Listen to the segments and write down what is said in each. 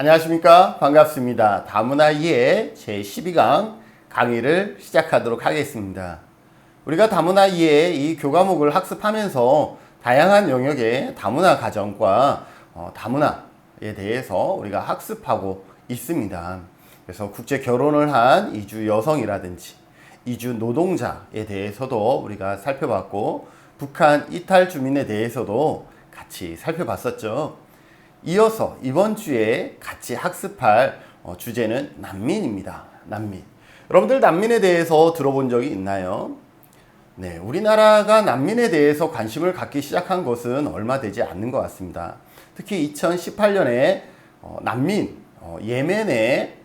안녕하십니까? 반갑습니다. 다문화 2의 제12강 강의를 시작하도록 하겠습니다. 우리가 다문화 2의 이 교과목을 학습하면서 다양한 영역의 다문화 가정과 어, 다문화에 대해서 우리가 학습하고 있습니다. 그래서 국제 결혼을 한 이주 여성이라든지 이주 노동자에 대해서도 우리가 살펴봤고 북한 이탈 주민에 대해서도 같이 살펴봤었죠. 이어서 이번 주에 같이 학습할 어, 주제는 난민입니다. 난민. 여러분들 난민에 대해서 들어본 적이 있나요? 네, 우리나라가 난민에 대해서 관심을 갖기 시작한 것은 얼마 되지 않는 것 같습니다. 특히 2018년에 어, 난민, 어, 예멘의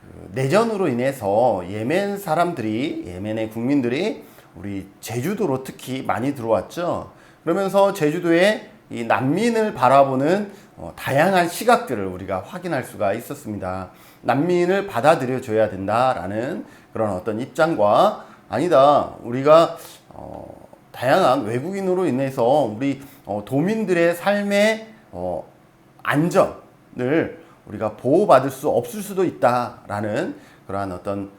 그 내전으로 인해서 예멘 사람들이, 예멘의 국민들이 우리 제주도로 특히 많이 들어왔죠. 그러면서 제주도에 이 난민을 바라보는 어, 다양한 시각들을 우리가 확인할 수가 있었습니다. 난민을 받아들여 줘야 된다라는 그런 어떤 입장과 아니다. 우리가 어, 다양한 외국인으로 인해서 우리 어, 도민들의 삶의 어, 안전을 우리가 보호받을 수 없을 수도 있다라는 그러한 어떤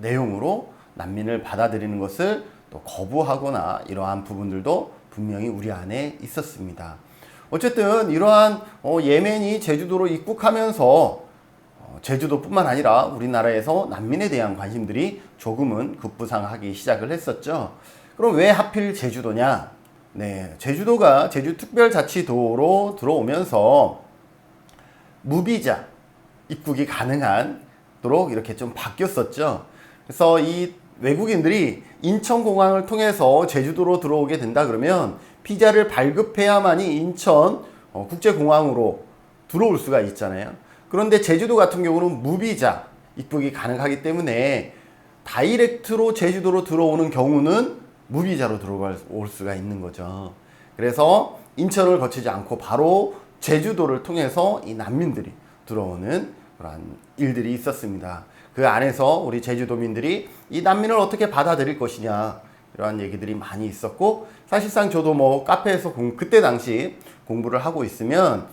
내용으로 난민을 받아들이는 것을 또 거부하거나 이러한 부분들도 분명히 우리 안에 있었습니다. 어쨌든 이러한 어, 예멘이 제주도로 입국하면서 어, 제주도뿐만 아니라 우리나라에서 난민에 대한 관심들이 조금은 급부상하기 시작을 했었죠. 그럼 왜 하필 제주도냐? 네, 제주도가 제주특별자치도로 들어오면서 무비자 입국이 가능한도록 이렇게 좀 바뀌었었죠. 그래서 이 외국인들이 인천공항을 통해서 제주도로 들어오게 된다 그러면 비자를 발급해야만이 인천 어, 국제공항으로 들어올 수가 있잖아요. 그런데 제주도 같은 경우는 무비자 입국이 가능하기 때문에 다이렉트로 제주도로 들어오는 경우는 무비자로 들어올 수가 있는 거죠. 그래서 인천을 거치지 않고 바로 제주도를 통해서 이 난민들이 들어오는 그러한 일들이 있었습니다. 그 안에서 우리 제주도민들이 이 난민을 어떻게 받아들일 것이냐 이러한 얘기들이 많이 있었고 사실상 저도 뭐 카페에서 공, 그때 당시 공부를 하고 있으면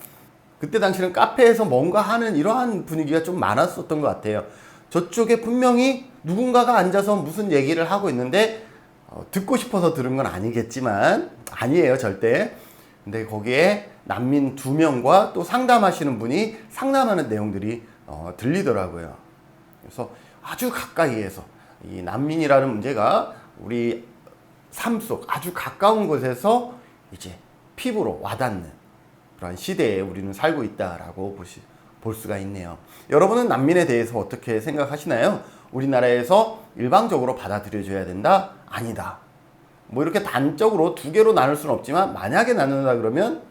그때 당시는 카페에서 뭔가 하는 이러한 분위기가 좀 많았었던 것 같아요. 저쪽에 분명히 누군가가 앉아서 무슨 얘기를 하고 있는데 어, 듣고 싶어서 들은 건 아니겠지만 아니에요 절대. 근데 거기에 난민 두 명과 또 상담하시는 분이 상담하는 내용들이 어, 들리더라고요. 그래서 아주 가까이에서 이 난민이라는 문제가 우리 삶 속 아주 가까운 곳에서 이제 피부로 와닿는 그런 시대에 우리는 살고 있다라고 보시, 볼 수가 있네요. 여러분은 난민에 대해서 어떻게 생각하시나요? 우리나라에서 일방적으로 받아들여줘야 된다? 아니다. 뭐 이렇게 단적으로 두 개로 나눌 수는 없지만 만약에 나눈다 그러면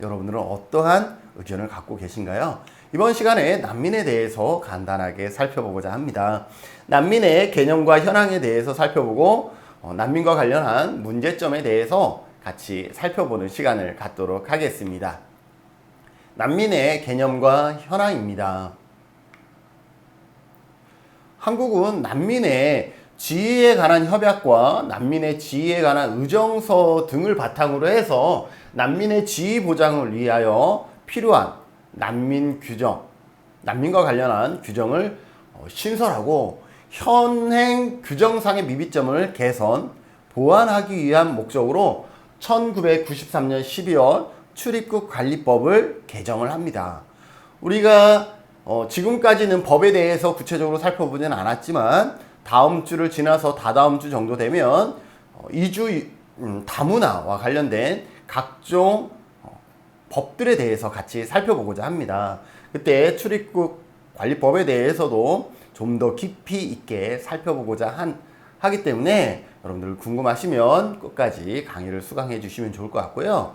여러분들은 어떠한 의견을 갖고 계신가요? 이번 시간에 난민에 대해서 간단하게 살펴보고자 합니다. 난민의 개념과 현황에 대해서 살펴보고 어, 난민과 관련한 문제점에 대해서 같이 살펴보는 시간을 갖도록 하겠습니다. 난민의 개념과 현황입니다. 한국은 난민의 지위에 관한 협약과 난민의 지위에 관한 의정서 등을 바탕으로 해서 난민의 지위 보장을 위하여 필요한 난민 규정, 난민과 관련한 규정을 어, 신설하고 현행 규정상의 미비점을 개선, 보완하기 위한 목적으로 1993년 12월 출입국 관리법을 개정을 합니다. 우리가 어, 지금까지는 법에 대해서 구체적으로 살펴보지는 않았지만 다음 주를 지나서 다다음 주 정도 되면 어, 이주 음, 다문화와 관련된 각종 법들에 대해서 같이 살펴보고자 합니다. 그때 출입국 관리법에 대해서도 좀 더 깊이 있게 살펴보고자 한, 하기 때문에 여러분들 궁금하시면 끝까지 강의를 수강해 주시면 좋을 것 같고요.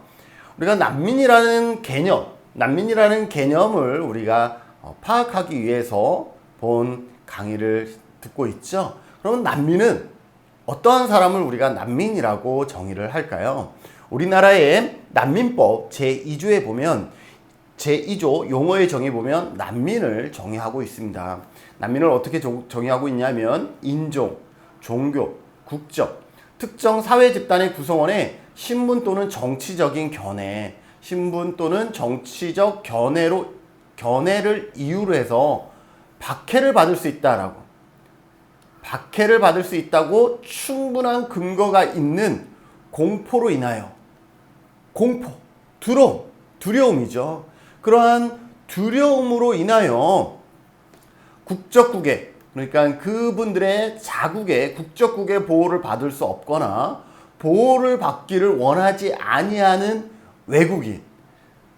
우리가 난민이라는 개념, 난민이라는 개념을 우리가 어, 파악하기 위해서 본 강의를 듣고 있죠. 그러면 난민은 어떠한 사람을 우리가 난민이라고 정의를 할까요? 우리나라의 난민법 제2조에 보면 제2조 용어의 정의 보면 난민을 정의하고 있습니다. 난민을 어떻게 정의하고 있냐면 인종, 종교, 국적, 특정 사회 집단의 구성원의 신분 또는 정치적인 견해, 신분 또는 정치적 견해로 견해를 이유로 해서 박해를 받을 수 있다라고 박해를 받을 수 있다고 충분한 근거가 있는 공포로 인하여 공포, 두려움, 두려움이죠. 그러한 두려움으로 인하여 국적국의 그러니까 그분들의 자국의 국적국의 보호를 받을 수 없거나 보호를 받기를 원하지 아니하는 외국인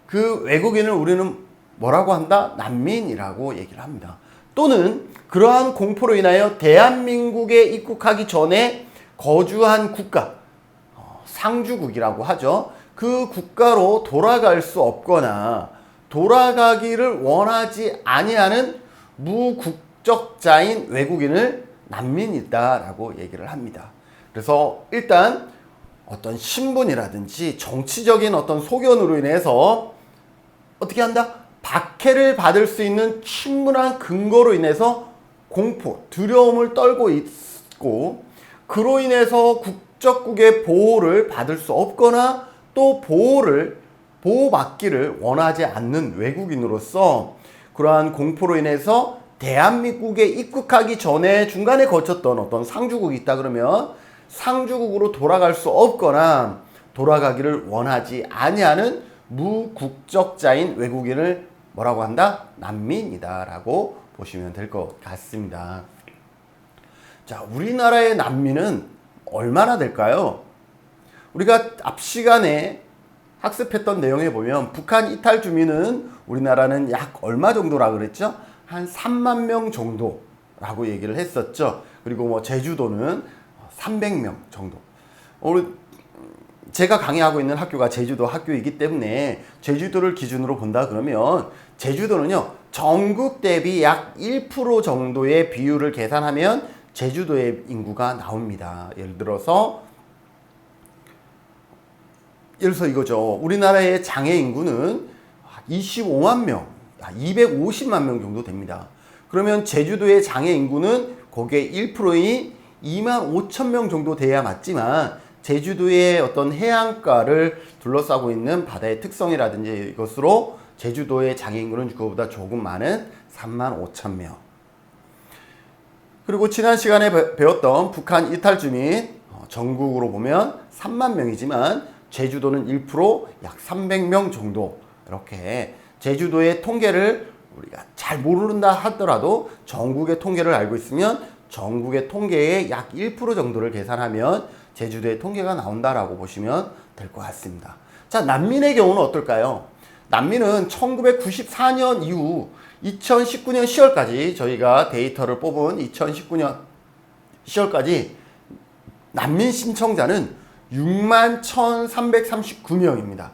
그 외국인을 우리는 뭐라고 한다? 난민이라고 얘기를 합니다. 또는 그러한 공포로 인하여 대한민국에 입국하기 전에 거주한 국가 어, 상주국이라고 하죠. 그 국가로 돌아갈 수 없거나 돌아가기를 원하지 아니하는 무국적자인 외국인을 난민이다라고 얘기를 합니다. 그래서 일단 어떤 신분이라든지 정치적인 어떤 소견으로 인해서 어떻게 한다? 박해를 받을 수 있는 충분한 근거로 인해서 공포, 두려움을 떨고 있고 그로 인해서 국적국의 보호를 받을 수 없거나 또 보호를 보호받기를 원하지 않는 외국인으로서 그러한 공포로 인해서 대한민국에 입국하기 전에 중간에 거쳤던 어떤 상주국이 있다 그러면 상주국으로 돌아갈 수 없거나 돌아가기를 원하지 아니하는 무국적자인 외국인을 뭐라고 한다? 난민이다라고 보시면 될 것 같습니다. 자, 우리나라의 난민은 얼마나 될까요? 우리가 앞 시간에 학습했던 내용에 보면 북한 이탈 주민은 우리나라는 약 얼마 정도라 그랬죠? 한 3만 명 정도라고 얘기를 했었죠. 그리고 뭐 제주도는 300명 정도. 우리 제가 강의하고 있는 학교가 제주도 학교이기 때문에 제주도를 기준으로 본다 그러면 제주도는요 전국 대비 약 1% 정도의 비율을 계산하면 제주도의 인구가 나옵니다. 예를 들어서 예를 들어서 이거죠. 우리나라의 장애 인구는 25만 명, 250만 명 정도 됩니다. 그러면 제주도의 장애 인구는 거기에 1%인 2만 5천 명 정도 돼야 맞지만 제주도의 어떤 해안가를 둘러싸고 있는 바다의 특성이라든지 이것으로 제주도의 장애 인구는 그거보다 조금 많은 3만 5천 명. 그리고 지난 시간에 배웠던 북한 이탈 주민 어, 전국으로 보면 3만 명이지만 제주도는 1%약 300명 정도 이렇게 제주도의 통계를 우리가 잘 모른다 하더라도 전국의 통계를 알고 있으면 전국의 통계의 약 1% 정도를 계산하면 제주도의 통계가 나온다라고 보시면 될 것 같습니다. 자, 난민의 경우는 어떨까요? 난민은 1994년 이후 2019년 10월까지 저희가 데이터를 뽑은 2019년 10월까지 난민 신청자는 6만 1,339명입니다.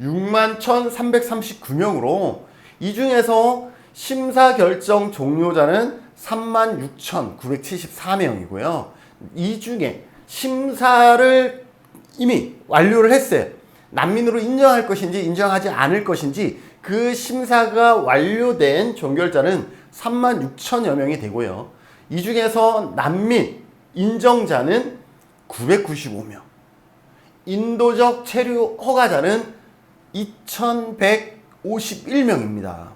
6만 1,339명으로 이 중에서 심사 결정 종료자는 3만 6,974명이고요. 이 중에 심사를 이미 완료를 했어요. 난민으로 인정할 것인지 인정하지 않을 것인지 그 심사가 완료된 종결자는 3만 6천여 명이 되고요. 이 중에서 난민 인정자는 995명. 인도적 체류 허가자는 2,151명입니다.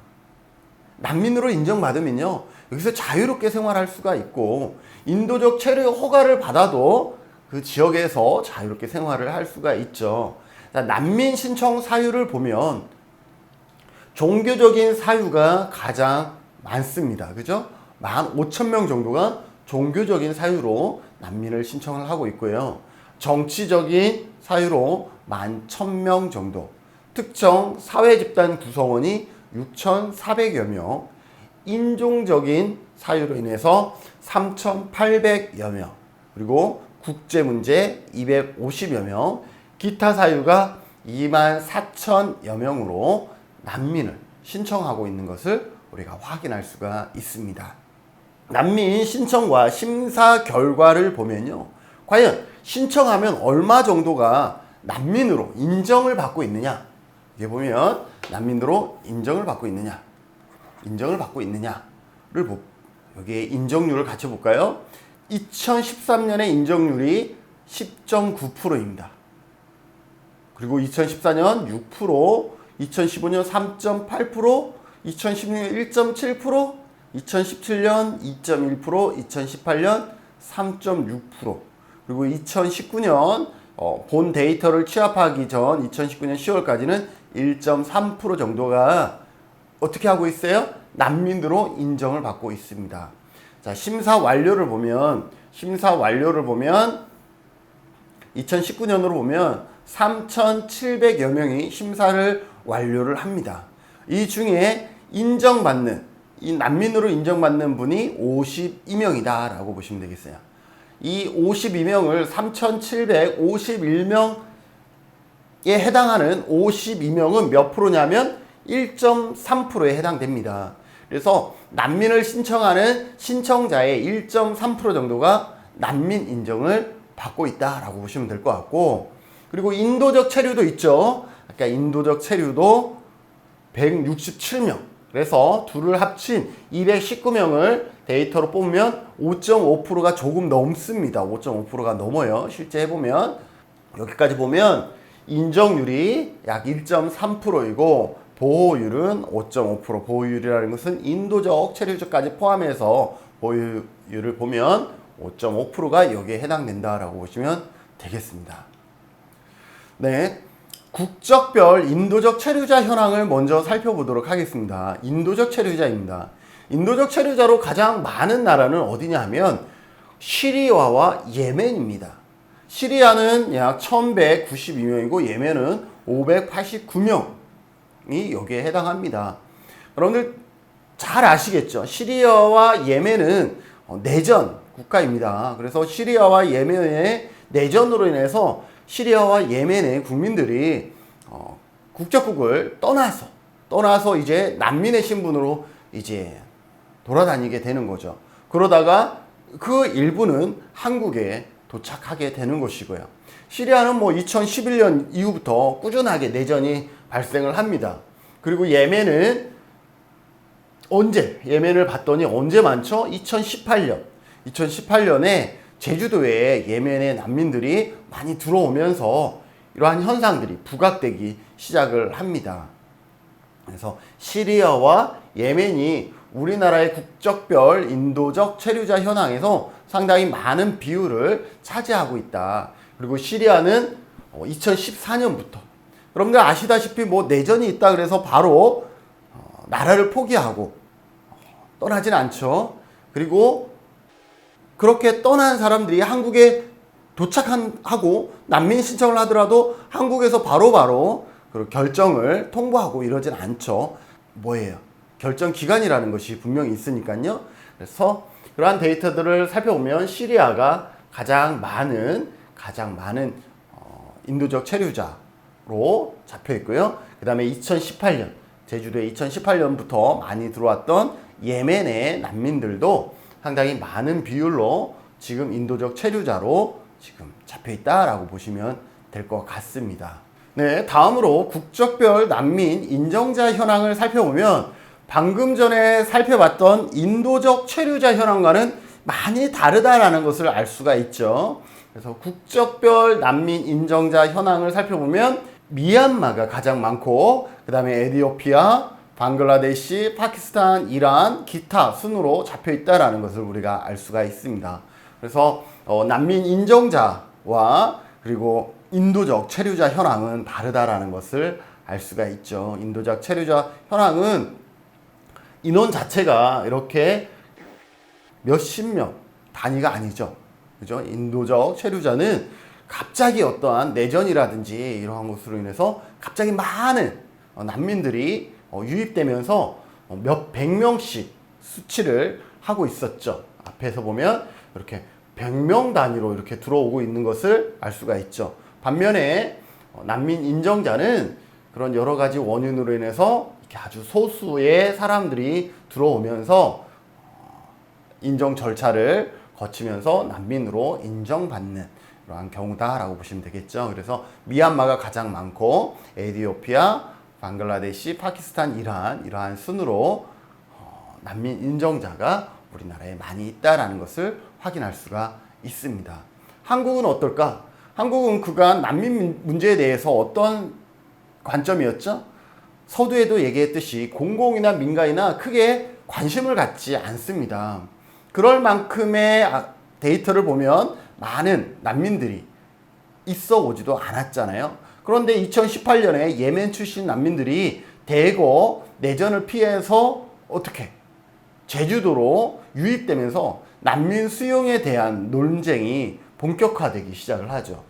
난민으로 인정받으면요. 여기서 자유롭게 생활할 수가 있고 인도적 체류 허가를 받아도 그 지역에서 자유롭게 생활을 할 수가 있죠. 난민 신청 사유를 보면 종교적인 사유가 가장 많습니다. 그죠? 15,000명 정도가 종교적인 사유로 난민을 신청을 하고 있고요. 정치적인 사유로 11,000명 정도. 특정 사회 집단 구성원이 6,400여 명. 인종적인 사유로 인해서 3,800여 명. 그리고 국제 문제 250여 명. 기타 사유가 2만 4천여 명으로 난민을 신청하고 있는 것을 우리가 확인할 수가 있습니다. 난민 신청과 심사 결과를 보면요. 과연 신청하면 얼마 정도가 난민으로 인정을 받고 있느냐? 이게 보면 난민으로 인정을 받고 있느냐? 인정을 받고 있느냐를 보, 여기에 인정률을 같이 볼까요? 2013년의 인정률이 10.9%입니다. 그리고 2014년 6%, 2015년 3.8%, 2016년 1.7%, 2017년 2.1%, 2018년 3.6%, 그리고 2019년 어, 본 데이터를 취합하기 전 2019년 10월까지는 1.3% 정도가 어떻게 하고 있어요? 난민으로 인정을 받고 있습니다. 자, 심사 완료를 보면 심사 완료를 보면 2019년으로 보면 3,700여 명이 심사를 완료를 합니다. 이 중에 인정받는 이 난민으로 인정받는 분이 52명이다라고 보시면 되겠어요. 이 52명을 3,751명에 해당하는 52명은 몇 프로냐면 1.3%에 해당됩니다. 그래서 난민을 신청하는 신청자의 1.3% 정도가 난민 인정을 받고 있다라고 보시면 될 것 같고 그리고 인도적 체류도 있죠. 아까 인도적 체류도 167명. 그래서 둘을 합친 219명을 데이터로 뽑으면 5.5%가 조금 넘습니다. 5.5%가 넘어요. 실제 해보면 여기까지 보면 인정률이 약 1.3%이고 보호율은 5.5% 보호율이라는 것은 인도적 체류적까지 포함해서 보호율을 보면 5.5%가 여기에 해당된다라고 보시면 되겠습니다. 네. 국적별 인도적 체류자 현황을 먼저 살펴보도록 하겠습니다. 인도적 체류자입니다. 인도적 체류자로 가장 많은 나라는 어디냐 하면 시리아와 예멘입니다. 시리아는 약 1192명이고 예멘은 589명이 여기에 해당합니다. 여러분들 잘 아시겠죠? 시리아와 예멘은 어, 내전 국가입니다. 그래서 시리아와 예멘의 내전으로 인해서 시리아와 예멘의 국민들이 어, 국적국을 떠나서 떠나서 이제 난민의 신분으로 이제 돌아다니게 되는 거죠. 그러다가 그 일부는 한국에 도착하게 되는 것이고요. 시리아는 뭐 2011년 이후부터 꾸준하게 내전이 발생을 합니다. 그리고 예멘은 언제 예멘을 봤더니 언제 많죠? 2018년. 2018년에 제주도에 예멘의 난민들이 많이 들어오면서 이러한 현상들이 부각되기 시작을 합니다. 그래서 시리아와 예멘이 우리나라의 국적별 인도적 체류자 현황에서 상당히 많은 비율을 차지하고 있다. 그리고 시리아는 2014년부터 여러분들 아시다시피 뭐 내전이 있다 그래서 바로 어, 나라를 포기하고 떠나진 않죠. 그리고 그렇게 떠난 사람들이 한국에 도착하고 난민 신청을 하더라도 한국에서 바로바로 바로 결정을 통보하고 이러진 않죠. 뭐예요? 결정 기간이라는 것이 분명히 있으니까요. 그래서 그러한 데이터들을 살펴보면 시리아가 가장 많은 가장 많은 어, 인도적 체류자로 잡혀 있고요. 그 다음에 2018년 제주도에 2018년부터 많이 들어왔던 예멘의 난민들도 상당히 많은 비율로 지금 인도적 체류자로 지금 잡혀 있다라고 보시면 될 것 같습니다. 네, 다음으로 국적별 난민 인정자 현황을 살펴보면 방금 전에 살펴봤던 인도적 체류자 현황과는 많이 다르다라는 것을 알 수가 있죠. 그래서 국적별 난민 인정자 현황을 살펴보면 미얀마가 가장 많고 그 다음에 에디오피아, 방글라데시, 파키스탄, 이란, 기타 순으로 잡혀 있다라는 것을 우리가 알 수가 있습니다. 그래서 어, 난민 인정자와 그리고 인도적 체류자 현황은 다르다라는 것을 알 수가 있죠. 인도적 체류자 현황은 인원 자체가 이렇게 몇십 명 단위가 아니죠. 그죠? 인도적 체류자는 갑자기 어떠한 내전이라든지 이러한 것으로 인해서 갑자기 많은 어, 난민들이 어, 유입되면서 어, 몇백 명씩 수치를 하고 있었죠. 앞에서 보면 이렇게 100명 단위로 이렇게 들어오고 있는 것을 알 수가 있죠. 반면에 난민 인정자는 그런 여러 가지 원인으로 인해서 이렇게 아주 소수의 사람들이 들어오면서 인정 절차를 거치면서 난민으로 인정받는 그러한 경우다라고 보시면 되겠죠. 그래서 미얀마가 가장 많고 에디오피아, 방글라데시, 파키스탄, 이란 이러한 순으로 어, 난민 인정자가 우리나라에 많이 있다라는 것을 확인할 수가 있습니다. 한국은 어떨까? 한국은 그간 난민 문제에 대해서 어떤 관점이었죠? 서두에도 얘기했듯이 공공이나 민간이나 크게 관심을 갖지 않습니다. 그럴 만큼의 아, 데이터를 보면 많은 난민들이 있어 오지도 않았잖아요. 그런데 2018년에 예멘 출신 난민들이 대거 내전을 피해서 어떻게 제주도로 유입되면서 난민 수용에 대한 논쟁이 본격화되기 시작을 하죠.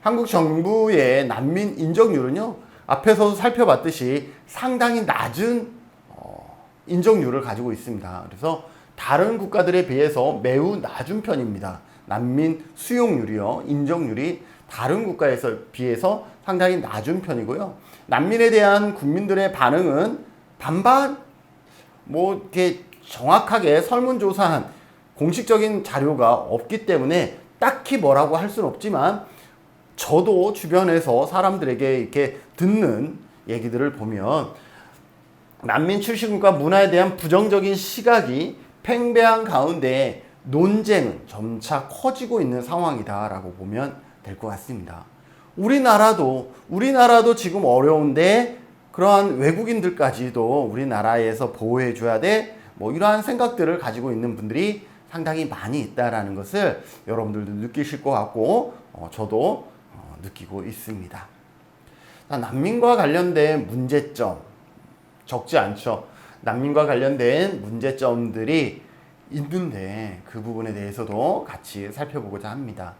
한국 정부의 난민 인정률은요, 앞에서 살펴봤듯이 상당히 낮은 어, 인정률을 가지고 있습니다. 그래서 다른 국가들에 비해서 매우 낮은 편입니다. 난민 수용률이요, 인정률이 다른 국가에서 비해서 상당히 낮은 편이고요. 난민에 대한 국민들의 반응은 반반, 뭐 이렇게 정확하게 설문조사한 공식적인 자료가 없기 때문에 딱히 뭐라고 할 수는 없지만 저도 주변에서 사람들에게 이렇게 듣는 얘기들을 보면 난민 출신국가 문화에 대한 부정적인 시각이 팽배한 가운데 논쟁은 점차 커지고 있는 상황이다라고 보면 될 것 같습니다. 우리나라도 우리나라도 지금 어려운데 그러한 외국인들까지도 우리나라에서 보호해 줘야 돼. 뭐 이러한 생각들을 가지고 있는 분들이 상당히 많이 있다라는 것을 여러분들도 느끼실 것 같고 어, 저도 어, 느끼고 있습니다. 자, 난민과 관련된 문제점 적지 않죠. 난민과 관련된 문제점들이 있는데 그 부분에 대해서도 같이 살펴보고자 합니다.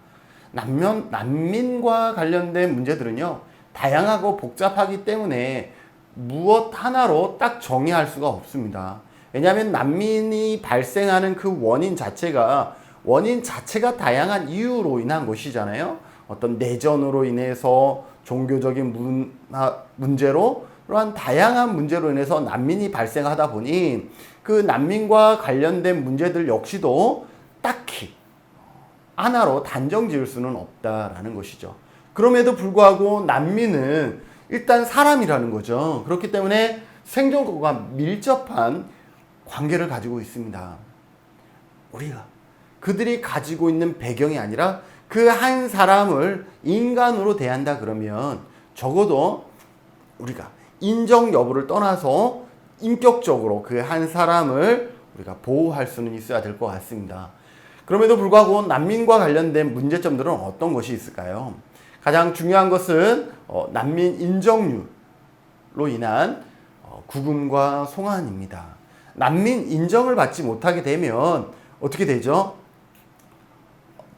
난민, 난민과 관련된 문제들은요, 다양하고 복잡하기 때문에 무엇 하나로 딱 정의할 수가 없습니다. 왜냐하면 난민이 발생하는 그 원인 자체가 원인 자체가 다양한 이유로 인한 것이잖아요. 어떤 내전으로 인해서 종교적인 문화, 문제로 그러한 다양한 문제로 인해서 난민이 발생하다 보니 그 난민과 관련된 문제들 역시도 하나로 단정 지을 수는 없다라는 것이죠. 그럼에도 불구하고 난민은 일단 사람이라는 거죠. 그렇기 때문에 생존과 밀접한 관계를 가지고 있습니다. 우리가 그들이 가지고 있는 배경이 아니라 그 한 사람을 인간으로 대한다 그러면 적어도 우리가 인정 여부를 떠나서 인격적으로 그 한 사람을 우리가 보호할 수는 있어야 될 것 같습니다. 그럼에도 불구하고 난민과 관련된 문제점들은 어떤 것이 있을까요? 가장 중요한 것은 어, 난민 인정률로 인한 어, 구금과 송환입니다. 난민 인정을 받지 못하게 되면 어떻게 되죠?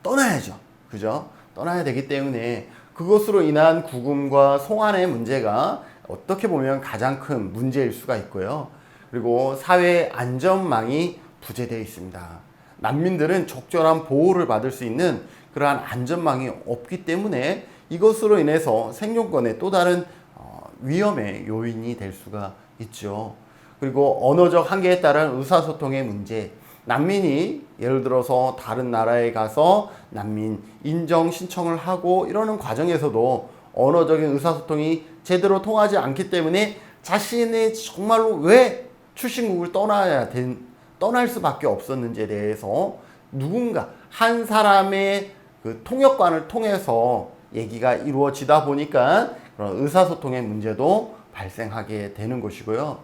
떠나야죠. 그죠? 떠나야 되기 때문에 그것으로 인한 구금과 송환의 문제가 어떻게 보면 가장 큰 문제일 수가 있고요. 그리고 사회 안전망이 부재되어 있습니다. 난민들은 적절한 보호를 받을 수 있는 그러한 안전망이 없기 때문에 이것으로 인해서 생존권의 또 다른 어, 위험의 요인이 될 수가 있죠. 그리고 언어적 한계에 따른 의사소통의 문제, 난민이 예를 들어서 다른 나라에 가서 난민 인정 신청을 하고 이러는 과정에서도 언어적인 의사소통이 제대로 통하지 않기 때문에 자신이 정말로 왜 출신국을 떠나야 된, 떠날 수밖에 없었는지에 대해서 누군가 한 사람의 그 통역관을 통해서 얘기가 이루어지다 보니까 그런 의사소통의 문제도 발생하게 되는 것이고요.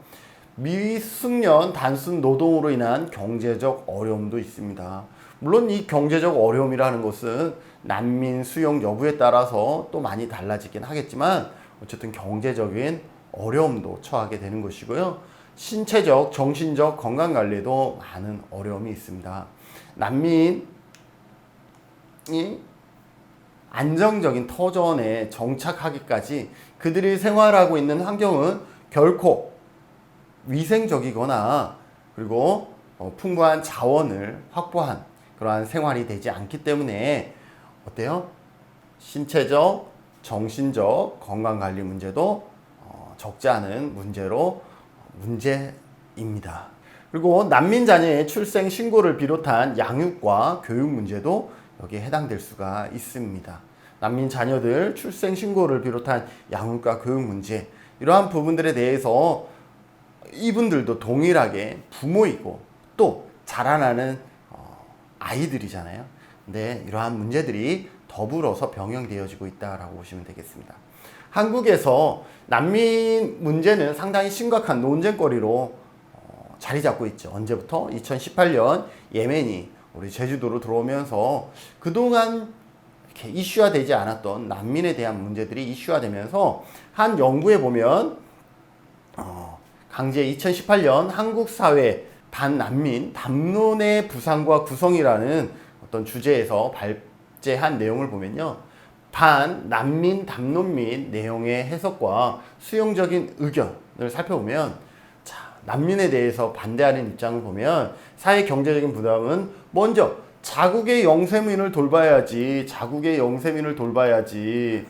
미숙련 단순 노동으로 인한 경제적 어려움도 있습니다. 물론 이 경제적 어려움이라는 것은 난민 수용 여부에 따라서 또 많이 달라지긴 하겠지만 어쨌든 경제적인 어려움도 처하게 되는 것이고요. 신체적, 정신적 건강 관리도 많은 어려움이 있습니다. 난민이 안정적인 터전에 정착하기까지 그들이 생활하고 있는 환경은 결코 위생적이거나 그리고 어, 풍부한 자원을 확보한 그러한 생활이 되지 않기 때문에 어때요? 신체적, 정신적 건강 관리 문제도 어, 적지 않은 문제로 문제입니다. 그리고 난민 자녀의 출생 신고를 비롯한 양육과 교육 문제도 여기에 해당될 수가 있습니다. 난민 자녀들 출생 신고를 비롯한 양육과 교육 문제 이러한 부분들에 대해서 이분들도 동일하게 부모이고 또 자라나는 어, 아이들이잖아요. 근데 이러한 문제들이 더불어서 병행되어지고 있다라고 보시면 되겠습니다. 한국에서 난민 문제는 상당히 심각한 논쟁거리로 어, 자리 잡고 있죠. 언제부터? 2018년 예멘이 우리 제주도로 들어오면서 그동안 이렇게 이슈화되지 않았던 난민에 대한 문제들이 이슈화되면서 한 연구에 보면 어, 강제 2018년 한국 사회 반난민 담론의 부상과 구성이라는 어떤 주제에서 발제한 내용을 보면요. 반 난민 담론 및 내용의 해석과 수용적인 의견을 살펴보면 자, 난민에 대해서 반대하는 입장을 보면 사회 경제적인 부담은 먼저 자국의 영세민을 돌봐야지 자국의 영세민을 돌봐야지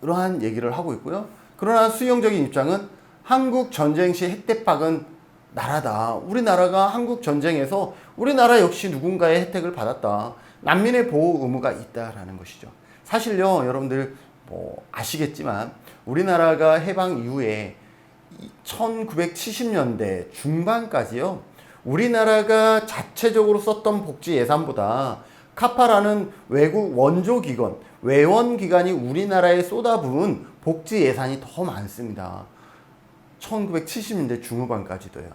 이러한 얘기를 하고 있고요. 그러나 수용적인 입장은 한국 전쟁 시 혜택받은 나라다. 우리나라가 한국 전쟁에서 우리나라 역시 누군가의 혜택을 받았다. 난민의 보호 의무가 있다라는 것이죠. 사실요, 여러분들 뭐 아시겠지만 우리나라가 해방 이후에 1970년대 중반까지요. 우리나라가 자체적으로 썼던 복지 예산보다 카파라는 외국 원조 기관, 외원 기관이 우리나라에 쏟아부은 복지 예산이 더 많습니다. 1970년대 중후반까지도요.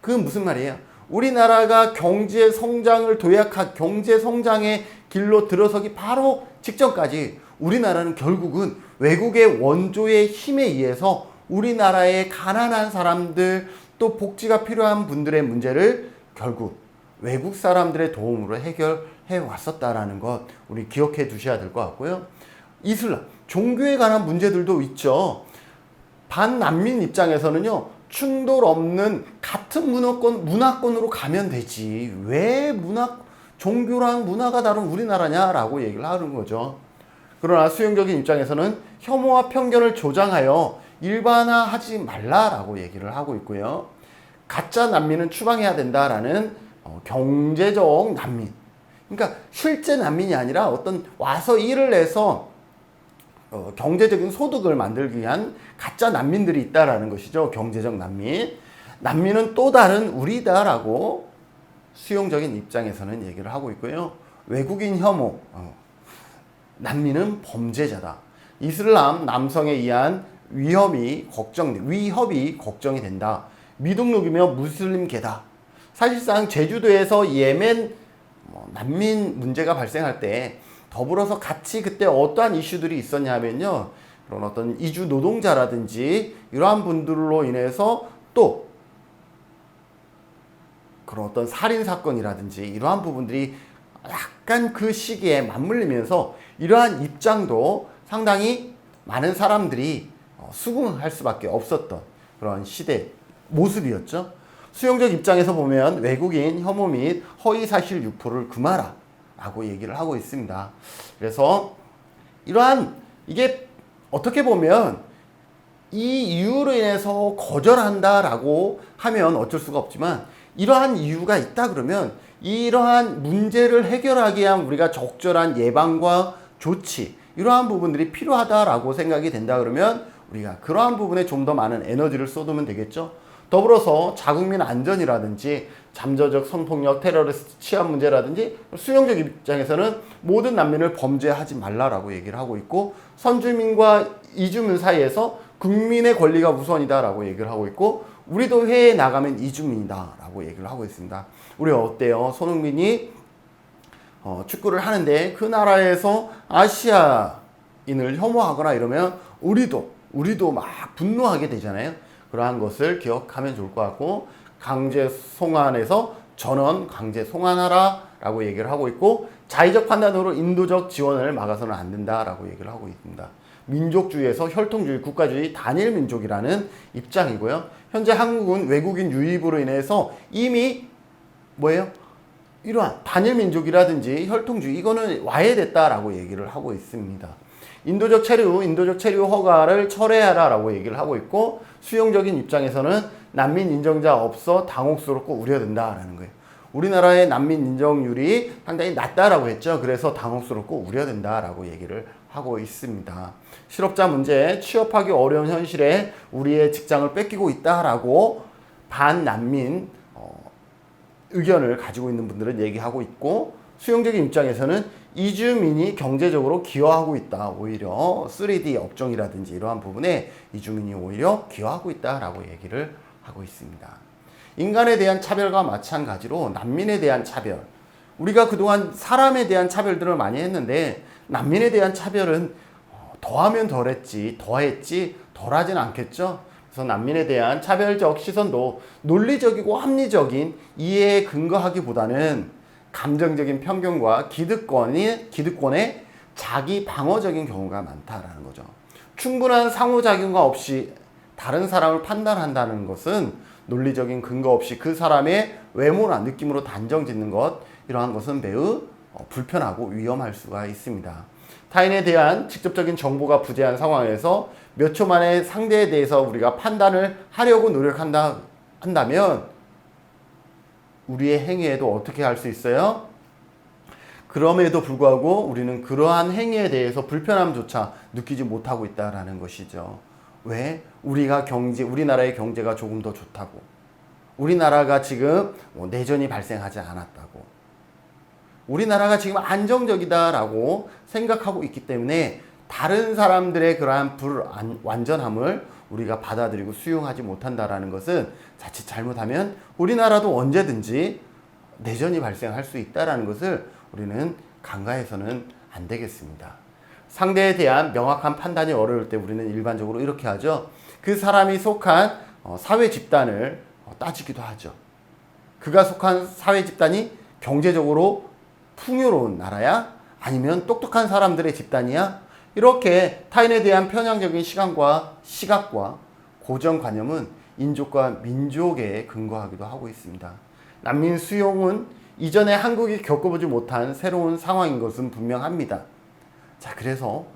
그건 무슨 말이에요? 우리나라가 경제 성장을 도약한 경제 성장의 길로 들어서기 바로 직전까지 우리나라는 결국은 외국의 원조의 힘에 의해서 우리나라의 가난한 사람들 또 복지가 필요한 분들의 문제를 결국 외국 사람들의 도움으로 해결해 왔었다라는 것 우리 기억해 두셔야 될 것 같고요. 이슬람 종교에 관한 문제들도 있죠. 반난민 입장에서는요 충돌 없는 같은 문화권 문화권으로 가면 되지 왜 문화 종교랑 문화가 다른 우리나라냐라고 얘기를 하는 거죠. 그러나 수용적인 입장에서는 혐오와 편견을 조장하여 일반화하지 말라라고 얘기를 하고 있고요. 가짜 난민은 추방해야 된다라는 어, 경제적 난민. 그러니까 실제 난민이 아니라 어떤 와서 일을 해서 어, 경제적인 소득을 만들기 위한 가짜 난민들이 있다라는 것이죠. 경제적 난민. 난민은 또 다른 우리다라고 수용적인 입장에서는 얘기를 하고 있고요. 외국인 혐오. 어, 난민은 범죄자다. 이슬람 남성에 의한 위협이 걱정, 위협이 걱정이 된다. 미등록이며 무슬림계다. 사실상 제주도에서 예멘 뭐 난민 문제가 발생할 때 더불어서 같이 그때 어떠한 이슈들이 있었냐면요. 그런 어떤 이주 노동자라든지 이러한 분들로 인해서 또 그런 어떤 살인 사건이라든지 이러한 부분들이 약간 그 시기에 맞물리면서 이러한 입장도 상당히 많은 사람들이 어, 수긍할 수밖에 없었던 그런 시대 모습이었죠. 수용적 입장에서 보면 외국인 혐오 및 허위 사실 유포를 금하라 라고 얘기를 하고 있습니다. 그래서 이러한 이게 어떻게 보면 이 이유로 인해서 거절한다 라고 하면 어쩔 수가 없지만 이러한 이유가 있다 그러면 이러한 문제를 해결하기 위한 우리가 적절한 예방과 조치 이러한 부분들이 필요하다라고 생각이 된다 그러면 우리가 그러한 부분에 좀 더 많은 에너지를 쏟으면 되겠죠. 더불어서 자국민 안전이라든지 잠재적 성폭력, 테러리스트 치안 문제라든지 수용적 입장에서는 모든 난민을 범죄하지 말라라고 얘기를 하고 있고 선주민과 이주민 사이에서 국민의 권리가 우선이다라고 얘기를 하고 있고 우리도 해외에 나가면 이주민이다라고 얘기를 하고 있습니다. 우리 어때요? 손흥민이 어, 축구를 하는데 그 나라에서 아시아인을 혐오하거나 이러면 우리도 우리도 막 분노하게 되잖아요. 그러한 것을 기억하면 좋을 것 같고 강제 송환에서 전원 강제 송환하라 라고 얘기를 하고 있고 자의적 판단으로 인도적 지원을 막아서는 안 된다라고 얘기를 하고 있습니다. 민족주의에서 혈통주의, 국가주의, 단일 민족이라는 입장이고요. 현재 한국은 외국인 유입으로 인해서 이미 뭐예요? 이러한 단일 민족이라든지 혈통주의 이거는 와해됐다라고 얘기를 하고 있습니다. 인도적 체류, 인도적 체류 허가를 철회하라라고 얘기를 하고 있고 수용적인 입장에서는 난민 인정자 없어 당혹스럽고 우려된다라는 거예요. 우리나라의 난민 인정률이 상당히 낮다라고 했죠. 그래서 당혹스럽고 우려된다라고 얘기를 하고 있습니다. 실업자 문제, 취업하기 어려운 현실에 우리의 직장을 뺏기고 있다라고 반난민 어, 의견을 가지고 있는 분들은 얘기하고 있고 수용적인 입장에서는 이주민이 경제적으로 기여하고 있다. 오히려 3D 업종이라든지 이러한 부분에 이주민이 오히려 기여하고 있다라고 얘기를 하고 있습니다. 인간에 대한 차별과 마찬가지로 난민에 대한 차별. 우리가 그동안 사람에 대한 차별들을 많이 했는데 난민에 대한 차별은 어, 더하면 덜했지, 더했지, 덜하진 않겠죠? 그래서 난민에 대한 차별적 시선도 논리적이고 합리적인 이해에 근거하기보다는 감정적인 편견과 기득권이 기득권의 자기 방어적인 경우가 많다라는 거죠. 충분한 상호작용과 없이 다른 사람을 판단한다는 것은 논리적인 근거 없이 그 사람의 외모나 느낌으로 단정 짓는 것 이러한 것은 매우 어, 불편하고 위험할 수가 있습니다. 타인에 대한 직접적인 정보가 부재한 상황에서 몇 초 만에 상대에 대해서 우리가 판단을 하려고 노력한다 한다면 우리의 행위에도 어떻게 할 수 있어요? 그럼에도 불구하고 우리는 그러한 행위에 대해서 불편함조차 느끼지 못하고 있다라는 것이죠. 왜? 우리가 경제, 우리나라의 경제가 조금 더 좋다고. 우리나라가 지금 뭐 내전이 발생하지 않았다고. 우리나라가 지금 안정적이다라고 생각하고 있기 때문에 다른 사람들의 그러한 불완전함을 우리가 받아들이고 수용하지 못한다라는 것은 자칫 잘못하면 우리나라도 언제든지 내전이 발생할 수 있다라는 것을 우리는 간과해서는 안 되겠습니다. 상대에 대한 명확한 판단이 어려울 때 우리는 일반적으로 이렇게 하죠. 그 사람이 속한 어, 사회 집단을 어, 따지기도 하죠. 그가 속한 사회 집단이 경제적으로 풍요로운 나라야? 아니면 똑똑한 사람들의 집단이야? 이렇게 타인에 대한 편향적인 시간과 시각과 고정관념은 인족과 민족에 근거하기도 하고 있습니다. 난민 수용은 이전에 한국이 겪어보지 못한 새로운 상황인 것은 분명합니다. 자, 그래서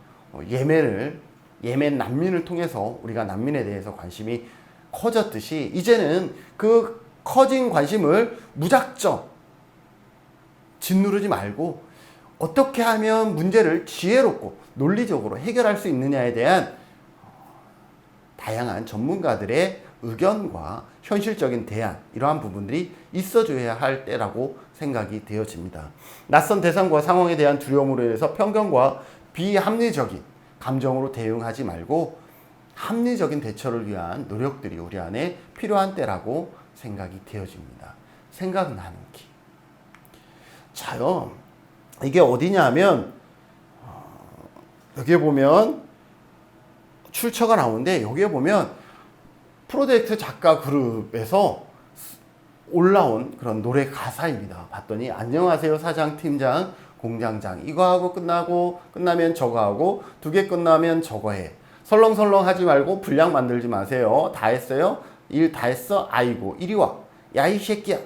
예멘을, 예멘 난민을 통해서 우리가 난민에 대해서 관심이 커졌듯이 이제는 그 커진 관심을 무작정 짓누르지 말고 어떻게 하면 문제를 지혜롭고 논리적으로 해결할 수 있느냐에 대한 다양한 전문가들의 의견과 현실적인 대안 이러한 부분들이 있어줘야 할 때라고 생각이 되어집니다. 낯선 대상과 상황에 대한 두려움으로 인해서 편견과 비합리적인 감정으로 대응하지 말고 합리적인 대처를 위한 노력들이 우리 안에 필요한 때라고 생각이 되어집니다. 생각나는 기. 자요. 이게 어디냐면 어, 여기에 보면 출처가 나오는데 여기에 보면 프로젝트 작가 그룹에서 올라온 그런 노래 가사입니다. 봤더니 안녕하세요 사장 팀장 공장장. 이거 하고 끝나고 끝나면 저거 하고 두 개 끝나면 저거 해. 설렁설렁 하지 말고 분량 만들지 마세요. 다 했어요? 일 다 했어? 아이고 이리 와야 이 새끼야.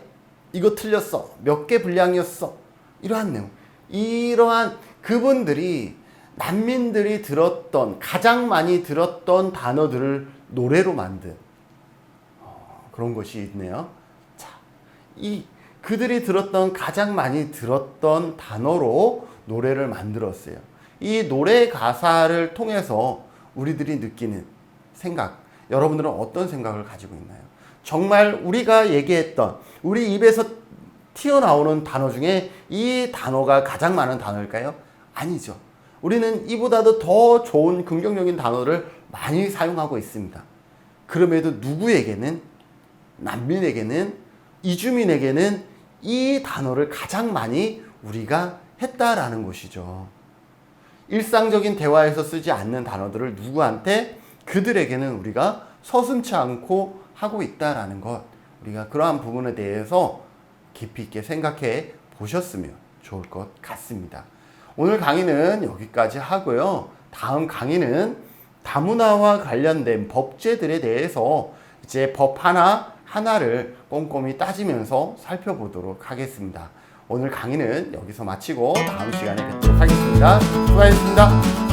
이거 틀렸어. 몇 개 분량이었어? 이러한 내용. 이러한 그분들이 난민들이 들었던 가장 많이 들었던 단어들을 노래로 만든 어, 그런 것이 있네요. 자, 이 그들이 들었던 가장 많이 들었던 단어로 노래를 만들었어요. 이 노래 가사를 통해서 우리들이 느끼는 생각, 여러분들은 어떤 생각을 가지고 있나요? 정말 우리가 얘기했던 우리 입에서 튀어나오는 단어 중에 이 단어가 가장 많은 단어일까요? 아니죠. 우리는 이보다도 더 좋은 긍정적인 단어를 많이 사용하고 있습니다. 그럼에도 누구에게는, 난민에게는, 이주민에게는 이 단어를 가장 많이 우리가 했다라는 것이죠. 일상적인 대화에서 쓰지 않는 단어들을 누구한테 그들에게는 우리가 서슴치 않고 하고 있다라는 것. 우리가 그러한 부분에 대해서 깊이 있게 생각해 보셨으면 좋을 것 같습니다. 오늘 강의는 여기까지 하고요. 다음 강의는 다문화와 관련된 법제들에 대해서 이제 법 하나 하나를 꼼꼼히 따지면서 살펴보도록 하겠습니다. 오늘 강의는 여기서 마치고 다음 시간에 뵙도록 하겠습니다. 수고하셨습니다.